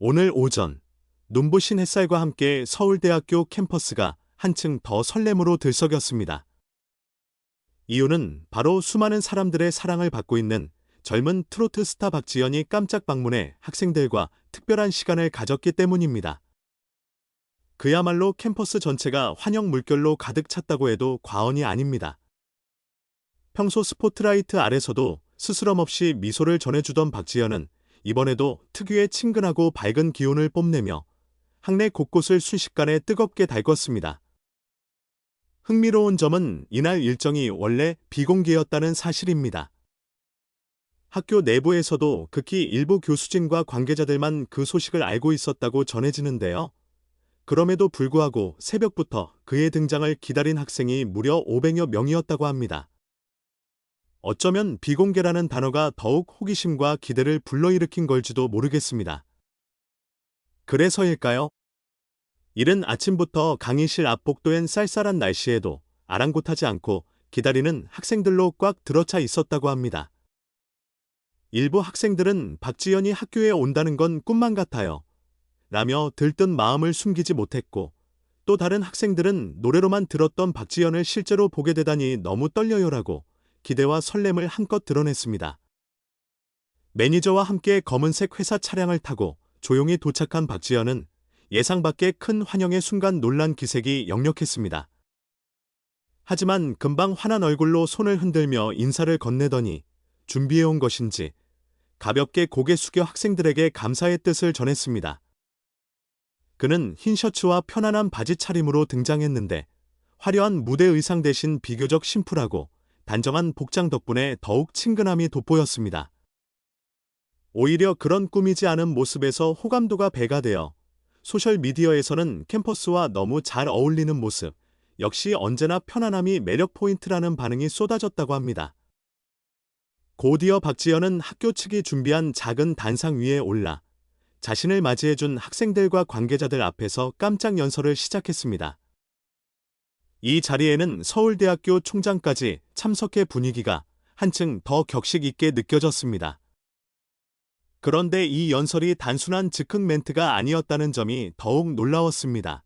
오늘 오전 눈부신 햇살과 함께 서울대학교 캠퍼스가 한층 더 설렘으로 들썩였습니다. 이유는 바로 수많은 사람들의 사랑을 받고 있는 젊은 트로트 스타 박지연이 깜짝 방문해 학생들과 특별한 시간을 가졌기 때문입니다. 그야말로 캠퍼스 전체가 환영 물결로 가득 찼다고 해도 과언이 아닙니다. 평소 스포트라이트 아래서도 스스럼 없이 미소를 전해주던 박지연은 이번에도 특유의 친근하고 밝은 기운을 뽐내며 학내 곳곳을 순식간에 뜨겁게 달궜습니다. 흥미로운 점은 이날 일정이 원래 비공개였다는 사실입니다. 학교 내부에서도 극히 일부 교수진과 관계자들만 그 소식을 알고 있었다고 전해지는데요. 그럼에도 불구하고 새벽부터 그의 등장을 기다린 학생이 무려 500여 명이었다고 합니다. 어쩌면 비공개라는 단어가 더욱 호기심과 기대를 불러일으킨 걸지도 모르겠습니다. 그래서일까요? 이른 아침부터 강의실 앞 복도엔 쌀쌀한 날씨에도 아랑곳하지 않고 기다리는 학생들로 꽉 들어차 있었다고 합니다. 일부 학생들은 박지연이 학교에 온다는 건 꿈만 같아요. 라며 들뜬 마음을 숨기지 못했고 또 다른 학생들은 노래로만 들었던 박지연을 실제로 보게 되다니 너무 떨려요라고 기대와 설렘을 한껏 드러냈습니다. 매니저와 함께 검은색 회사 차량을 타고 조용히 도착한 박지연은 예상 밖의 큰 환영의 순간 놀란 기색이 역력했습니다. 하지만 금방 환한 얼굴로 손을 흔들며 인사를 건네더니 준비해온 것인지 가볍게 고개 숙여 학생들에게 감사의 뜻을 전했습니다. 그는 흰 셔츠와 편안한 바지 차림으로 등장했는데 화려한 무대 의상 대신 비교적 심플하고 단정한 복장 덕분에 더욱 친근함이 돋보였습니다. 오히려 그런 꾸미지 않은 모습에서 호감도가 배가 되어 소셜미디어에서는 캠퍼스와 너무 잘 어울리는 모습, 역시 언제나 편안함이 매력 포인트라는 반응이 쏟아졌다고 합니다. 곧이어 박지연은 학교 측이 준비한 작은 단상 위에 올라 자신을 맞이해준 학생들과 관계자들 앞에서 깜짝 연설을 시작했습니다. 이 자리에는 서울대학교 총장까지 참석해 분위기가 한층 더 격식 있게 느껴졌습니다. 그런데 이 연설이 단순한 즉흥 멘트가 아니었다는 점이 더욱 놀라웠습니다.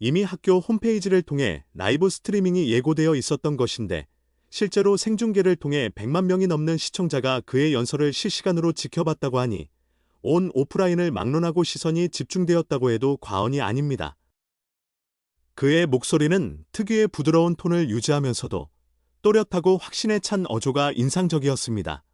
이미 학교 홈페이지를 통해 라이브 스트리밍이 예고되어 있었던 것인데 실제로 생중계를 통해 100만 명이 넘는 시청자가 그의 연설을 실시간으로 지켜봤다고 하니 온 오프라인을 막론하고 시선이 집중되었다고 해도 과언이 아닙니다. 그의 목소리는 특유의 부드러운 톤을 유지하면서도 또렷하고 확신에 찬 어조가 인상적이었습니다.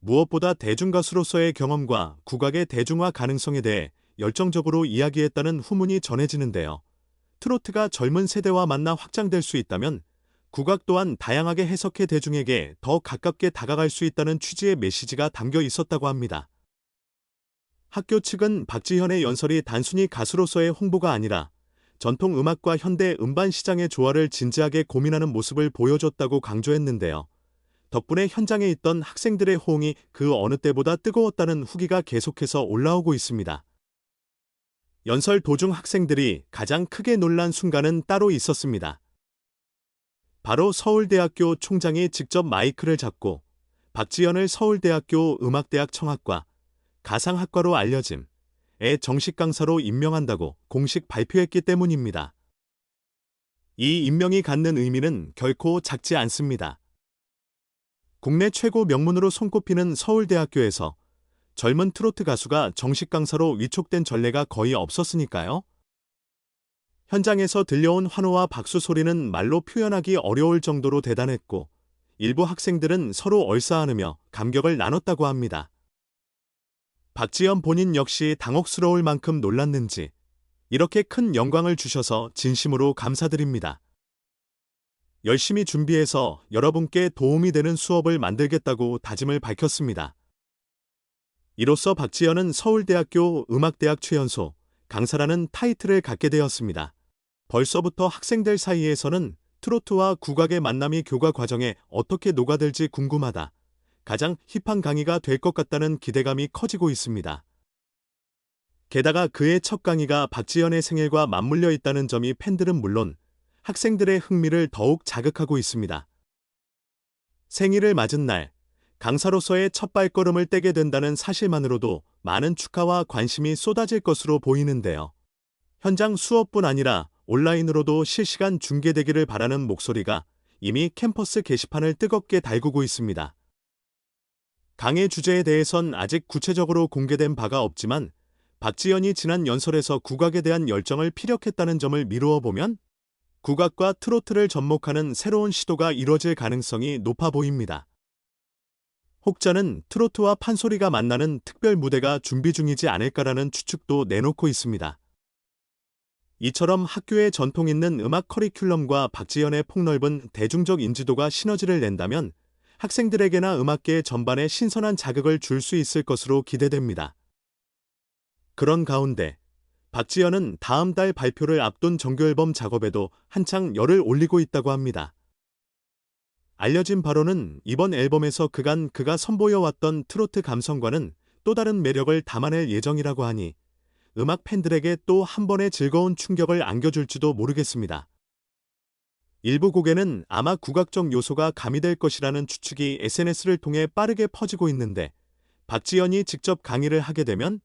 무엇보다 대중가수로서의 경험과 국악의 대중화 가능성에 대해 열정적으로 이야기했다는 후문이 전해지는데요. 트로트가 젊은 세대와 만나 확장될 수 있다면 국악 또한 다양하게 해석해 대중에게 더 가깝게 다가갈 수 있다는 취지의 메시지가 담겨 있었다고 합니다. 학교 측은 박지현의 연설이 단순히 가수로서의 홍보가 아니라 전통 음악과 현대 음반 시장의 조화를 진지하게 고민하는 모습을 보여줬다고 강조했는데요. 덕분에 현장에 있던 학생들의 호응이 그 어느 때보다 뜨거웠다는 후기가 계속해서 올라오고 있습니다. 연설 도중 학생들이 가장 크게 놀란 순간은 따로 있었습니다. 바로 서울대학교 총장이 직접 마이크를 잡고 박지연을 서울대학교 음악대학 청학과 가상학과로 알려짐, 에 정식 강사로 임명한다고 공식 발표했기 때문입니다. 이 임명이 갖는 의미는 결코 작지 않습니다. 국내 최고 명문으로 손꼽히는 서울대학교에서 젊은 트로트 가수가 정식 강사로 위촉된 전례가 거의 없었으니까요. 현장에서 들려온 환호와 박수 소리는 말로 표현하기 어려울 정도로 대단했고 일부 학생들은 서로 얼싸안으며 감격을 나눴다고 합니다. 박지연 본인 역시 당혹스러울 만큼 놀랐는지 이렇게 큰 영광을 주셔서 진심으로 감사드립니다. 열심히 준비해서 여러분께 도움이 되는 수업을 만들겠다고 다짐을 밝혔습니다. 이로써 박지연은 서울대학교 음악대학 최연소 강사라는 타이틀을 갖게 되었습니다. 벌써부터 학생들 사이에서는 트로트와 국악의 만남이 교과 과정에 어떻게 녹아들지 궁금하다. 가장 힙한 강의가 될 것 같다는 기대감이 커지고 있습니다. 게다가 그의 첫 강의가 박지연의 생일과 맞물려 있다는 점이 팬들은 물론 학생들의 흥미를 더욱 자극하고 있습니다. 생일을 맞은 날, 강사로서의 첫 발걸음을 떼게 된다는 사실만으로도 많은 축하와 관심이 쏟아질 것으로 보이는데요. 현장 수업뿐 아니라 온라인으로도 실시간 중계되기를 바라는 목소리가 이미 캠퍼스 게시판을 뜨겁게 달구고 있습니다. 강의 주제에 대해선 아직 구체적으로 공개된 바가 없지만 박지연이 지난 연설에서 국악에 대한 열정을 피력했다는 점을 미루어 보면 국악과 트로트를 접목하는 새로운 시도가 이뤄질 가능성이 높아 보입니다. 혹자는 트로트와 판소리가 만나는 특별 무대가 준비 중이지 않을까라는 추측도 내놓고 있습니다. 이처럼 학교의 전통 있는 음악 커리큘럼과 박지연의 폭넓은 대중적 인지도가 시너지를 낸다면 학생들에게나 음악계 전반에 신선한 자극을 줄 수 있을 것으로 기대됩니다. 그런 가운데 박지연은 다음 달 발표를 앞둔 정규앨범 작업에도 한창 열을 올리고 있다고 합니다. 알려진 바로는 이번 앨범에서 그간 그가 선보여왔던 트로트 감성과는 또 다른 매력을 담아낼 예정이라고 하니 음악 팬들에게 또 한 번의 즐거운 충격을 안겨줄지도 모르겠습니다. 일부 곡에는 아마 국악적 요소가 가미될 것이라는 추측이 SNS를 통해 빠르게 퍼지고 있는데 박지연이 직접 강의를 하게 되면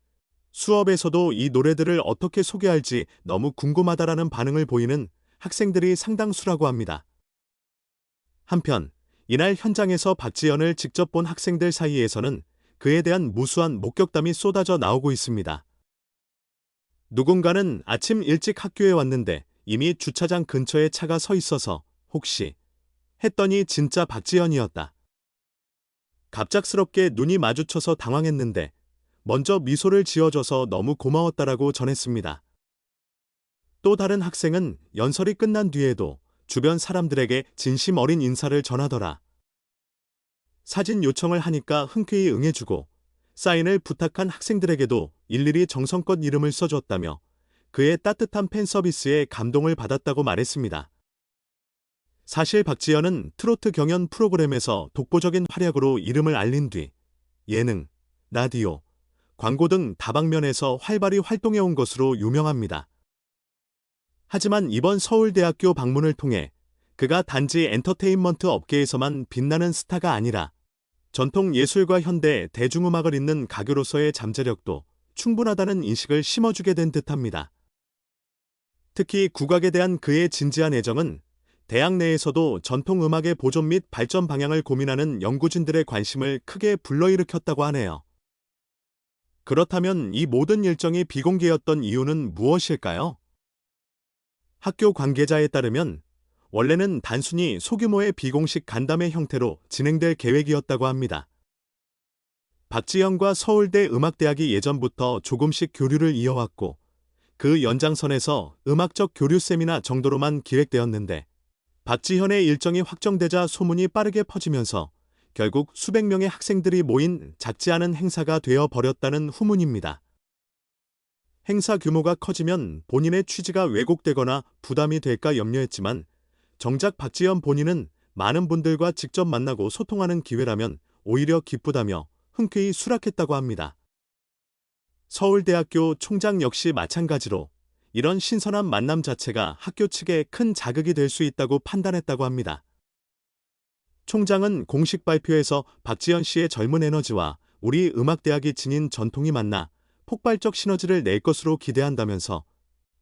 수업에서도 이 노래들을 어떻게 소개할지 너무 궁금하다라는 반응을 보이는 학생들이 상당수라고 합니다. 한편 이날 현장에서 박지연을 직접 본 학생들 사이에서는 그에 대한 무수한 목격담이 쏟아져 나오고 있습니다. 누군가는 아침 일찍 학교에 왔는데 이미 주차장 근처에 차가 서 있어서 혹시 했더니 진짜 박지연이었다. 갑작스럽게 눈이 마주쳐서 당황했는데 먼저 미소를 지어줘서 너무 고마웠다라고 전했습니다. 또 다른 학생은 연설이 끝난 뒤에도 주변 사람들에게 진심 어린 인사를 전하더라. 사진 요청을 하니까 흔쾌히 응해주고 사인을 부탁한 학생들에게도 일일이 정성껏 이름을 써줬다며 그의 따뜻한 팬 서비스에 감동을 받았다고 말했습니다. 사실 박지연은 트로트 경연 프로그램에서 독보적인 활약으로 이름을 알린 뒤 예능, 라디오, 광고 등 다방면에서 활발히 활동해온 것으로 유명합니다. 하지만 이번 서울대학교 방문을 통해 그가 단지 엔터테인먼트 업계에서만 빛나는 스타가 아니라 전통 예술과 현대 대중음악을 잇는 가교로서의 잠재력도 충분하다는 인식을 심어주게 된 듯합니다. 특히 국악에 대한 그의 진지한 애정은 대학 내에서도 전통 음악의 보존 및 발전 방향을 고민하는 연구진들의 관심을 크게 불러일으켰다고 하네요. 그렇다면 이 모든 일정이 비공개였던 이유는 무엇일까요? 학교 관계자에 따르면 원래는 단순히 소규모의 비공식 간담회 형태로 진행될 계획이었다고 합니다. 박지현과 서울대 음악대학이 예전부터 조금씩 교류를 이어왔고 그 연장선에서 음악적 교류 세미나 정도로만 기획되었는데 박지현의 일정이 확정되자 소문이 빠르게 퍼지면서 결국 수백 명의 학생들이 모인 작지 않은 행사가 되어 버렸다는 후문입니다. 행사 규모가 커지면 본인의 취지가 왜곡되거나 부담이 될까 염려했지만 정작 박지현 본인은 많은 분들과 직접 만나고 소통하는 기회라면 오히려 기쁘다며 흔쾌히 수락했다고 합니다. 서울대학교 총장 역시 마찬가지로 이런 신선한 만남 자체가 학교 측에 큰 자극이 될 수 있다고 판단했다고 합니다. 총장은 공식 발표에서 박지현 씨의 젊은 에너지와 우리 음악대학이 지닌 전통이 만나 폭발적 시너지를 낼 것으로 기대한다면서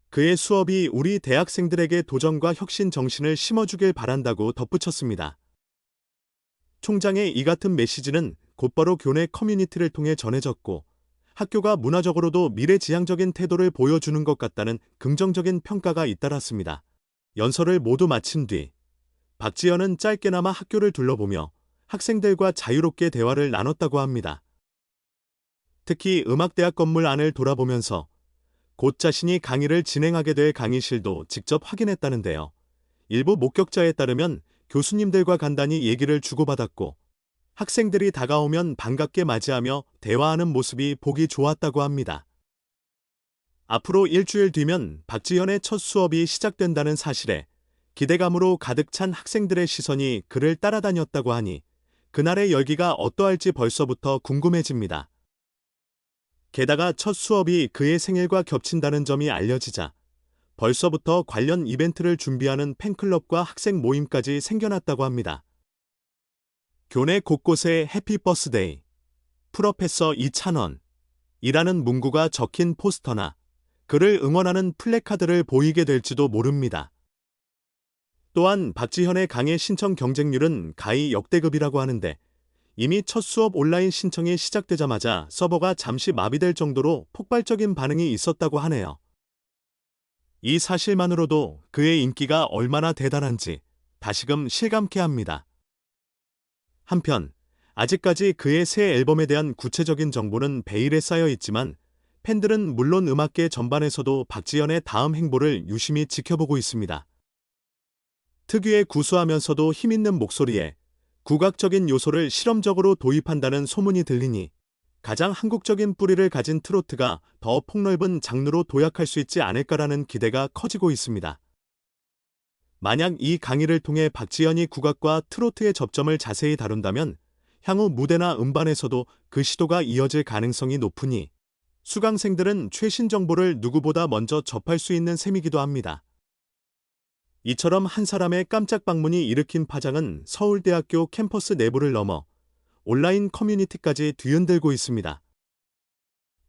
그의 수업이 우리 대학생들에게 도전과 혁신 정신을 심어주길 바란다고 덧붙였습니다. 총장의 이 같은 메시지는 곧바로 교내 커뮤니티를 통해 전해졌고 학교가 문화적으로도 미래지향적인 태도를 보여주는 것 같다는 긍정적인 평가가 잇따랐습니다. 연설을 모두 마친 뒤 박지연은 짧게나마 학교를 둘러보며 학생들과 자유롭게 대화를 나눴다고 합니다. 특히 음악대학 건물 안을 돌아보면서 곧 자신이 강의를 진행하게 될 강의실도 직접 확인했다는데요. 일부 목격자에 따르면 교수님들과 간단히 얘기를 주고받았고 학생들이 다가오면 반갑게 맞이하며 대화하는 모습이 보기 좋았다고 합니다. 앞으로 일주일 뒤면 박지현의 첫 수업이 시작된다는 사실에 기대감으로 가득 찬 학생들의 시선이 그를 따라다녔다고 하니 그날의 열기가 어떠할지 벌써부터 궁금해집니다. 게다가 첫 수업이 그의 생일과 겹친다는 점이 알려지자 벌써부터 관련 이벤트를 준비하는 팬클럽과 학생 모임까지 생겨났다고 합니다. 교내 곳곳에 해피 버스데이, 프로페서 이찬원, 이라는 문구가 적힌 포스터나 그를 응원하는 플래카드를 보이게 될지도 모릅니다. 또한 박지현의 강의 신청 경쟁률은 가히 역대급이라고 하는데 이미 첫 수업 온라인 신청이 시작되자마자 서버가 잠시 마비될 정도로 폭발적인 반응이 있었다고 하네요. 이 사실만으로도 그의 인기가 얼마나 대단한지 다시금 실감케 합니다. 한편 아직까지 그의 새 앨범에 대한 구체적인 정보는 베일에 쌓여 있지만 팬들은 물론 음악계 전반에서도 박지현의 다음 행보를 유심히 지켜보고 있습니다. 특유의 구수하면서도 힘있는 목소리에 국악적인 요소를 실험적으로 도입한다는 소문이 들리니 가장 한국적인 뿌리를 가진 트로트가 더 폭넓은 장르로 도약할 수 있지 않을까라는 기대가 커지고 있습니다. 만약 이 강의를 통해 박지현이 국악과 트로트의 접점을 자세히 다룬다면 향후 무대나 음반에서도 그 시도가 이어질 가능성이 높으니 수강생들은 최신 정보를 누구보다 먼저 접할 수 있는 셈이기도 합니다. 이처럼 한 사람의 깜짝 방문이 일으킨 파장은 서울대학교 캠퍼스 내부를 넘어 온라인 커뮤니티까지 뒤흔들고 있습니다.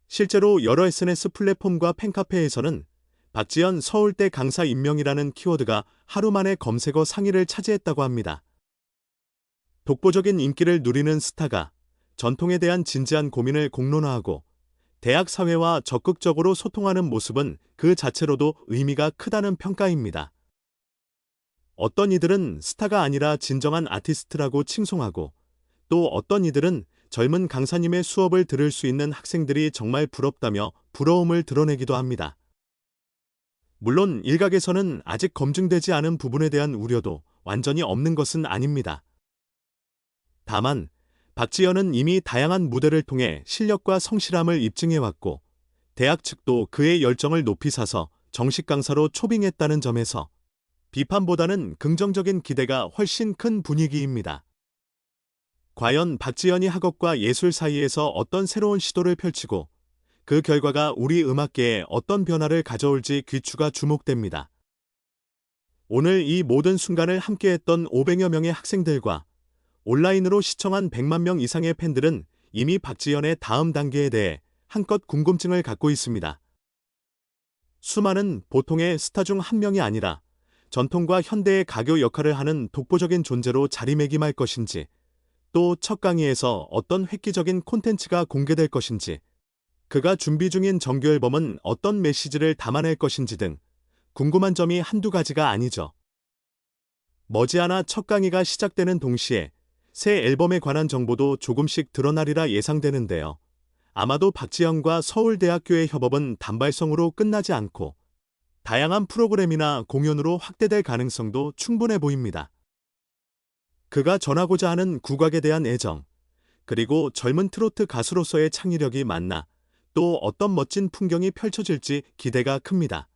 실제로 여러 SNS 플랫폼과 팬카페에서는 박지연 서울대 강사 임명이라는 키워드가 하루 만에 검색어 상위를 차지했다고 합니다. 독보적인 인기를 누리는 스타가 전통에 대한 진지한 고민을 공론화하고 대학 사회와 적극적으로 소통하는 모습은 그 자체로도 의미가 크다는 평가입니다. 어떤 이들은 스타가 아니라 진정한 아티스트라고 칭송하고 또 어떤 이들은 젊은 강사님의 수업을 들을 수 있는 학생들이 정말 부럽다며 부러움을 드러내기도 합니다. 물론 일각에서는 아직 검증되지 않은 부분에 대한 우려도 완전히 없는 것은 아닙니다. 다만 박지현은 이미 다양한 무대를 통해 실력과 성실함을 입증해왔고 대학 측도 그의 열정을 높이 사서 정식 강사로 초빙했다는 점에서 비판보다는 긍정적인 기대가 훨씬 큰 분위기입니다. 과연 박지현이 학업과 예술 사이에서 어떤 새로운 시도를 펼치고 그 결과가 우리 음악계에 어떤 변화를 가져올지 귀추가 주목됩니다. 오늘 이 모든 순간을 함께했던 500여 명의 학생들과 온라인으로 시청한 100만 명 이상의 팬들은 이미 박지현의 다음 단계에 대해 한껏 궁금증을 갖고 있습니다. 수많은 보통의 스타 중 한 명이 아니라 전통과 현대의 가교 역할을 하는 독보적인 존재로 자리매김할 것인지, 또 첫 강의에서 어떤 획기적인 콘텐츠가 공개될 것인지, 그가 준비 중인 정규 앨범은 어떤 메시지를 담아낼 것인지 등 궁금한 점이 한두 가지가 아니죠. 머지않아 첫 강의가 시작되는 동시에 새 앨범에 관한 정보도 조금씩 드러나리라 예상되는데요. 아마도 박지영과 서울대학교의 협업은 단발성으로 끝나지 않고 다양한 프로그램이나 공연으로 확대될 가능성도 충분해 보입니다. 그가 전하고자 하는 국악에 대한 애정, 그리고 젊은 트로트 가수로서의 창의력이 만나 또 어떤 멋진 풍경이 펼쳐질지 기대가 큽니다.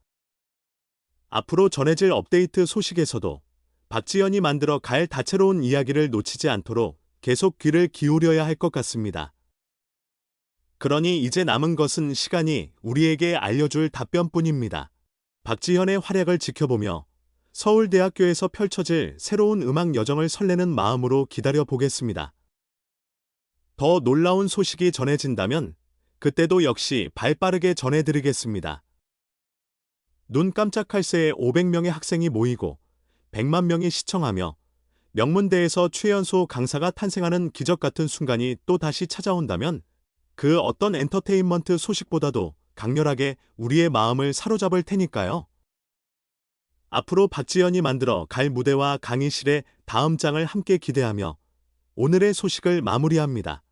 앞으로 전해질 업데이트 소식에서도 박지연이 만들어 갈 다채로운 이야기를 놓치지 않도록 계속 귀를 기울여야 할 것 같습니다. 그러니 이제 남은 것은 시간이 우리에게 알려줄 답변뿐입니다. 박지현의 활약을 지켜보며 서울대학교에서 펼쳐질 새로운 음악 여정을 설레는 마음으로 기다려 보겠습니다. 더 놀라운 소식이 전해진다면 그때도 역시 발빠르게 전해드리겠습니다. 눈 깜짝할 새에 500명의 학생이 모이고 100만 명이 시청하며 명문대에서 최연소 강사가 탄생하는 기적 같은 순간이 또 다시 찾아온다면 그 어떤 엔터테인먼트 소식보다도 강렬하게 우리의 마음을 사로잡을 테니까요. 앞으로 박지연이 만들어 갈 무대와 강의실의 다음 장을 함께 기대하며 오늘의 소식을 마무리합니다.